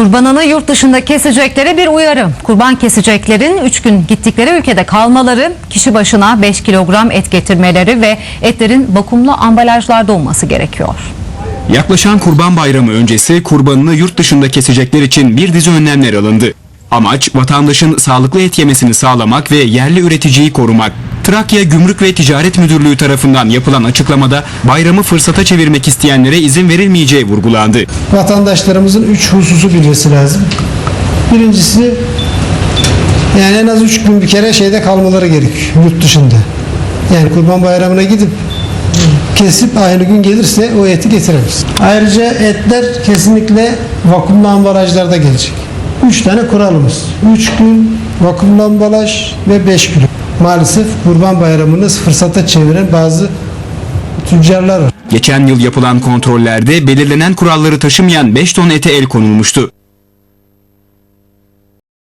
Kurbanını yurt dışında keseceklere bir uyarı. Kurban keseceklerin 3 gün gittikleri ülkede kalmaları, kişi başına 5 kilogram et getirmeleri ve etlerin vakumlu ambalajlarda olması gerekiyor. Yaklaşan Kurban Bayramı öncesi kurbanını yurt dışında kesecekler için bir dizi önlemler alındı. Amaç vatandaşın sağlıklı et yemesini sağlamak ve yerli üreticiyi korumak. Trakya Gümrük ve Ticaret Müdürlüğü tarafından yapılan açıklamada bayramı fırsata çevirmek isteyenlere izin verilmeyeceği vurgulandı. vatandaşlarımızın üç hususu bilmesi lazım. Birincisi yani en az üç gün bir kere şeyde kalmaları gerekiyor yurt dışında. Yani kurban bayramına gidip kesip aynı gün gelirse o eti getiremez. Ayrıca etler kesinlikle vakumlu ambalajlarda gelecek. Üç tane kuralımız. Üç gün vakumlu ambalaj ve beş kilo. Maalesef kurban bayramını fırsata çeviren bazı tüccarlar var. Geçen yıl yapılan kontrollerde belirlenen kuralları taşımayan 5 ton ete el konulmuştu.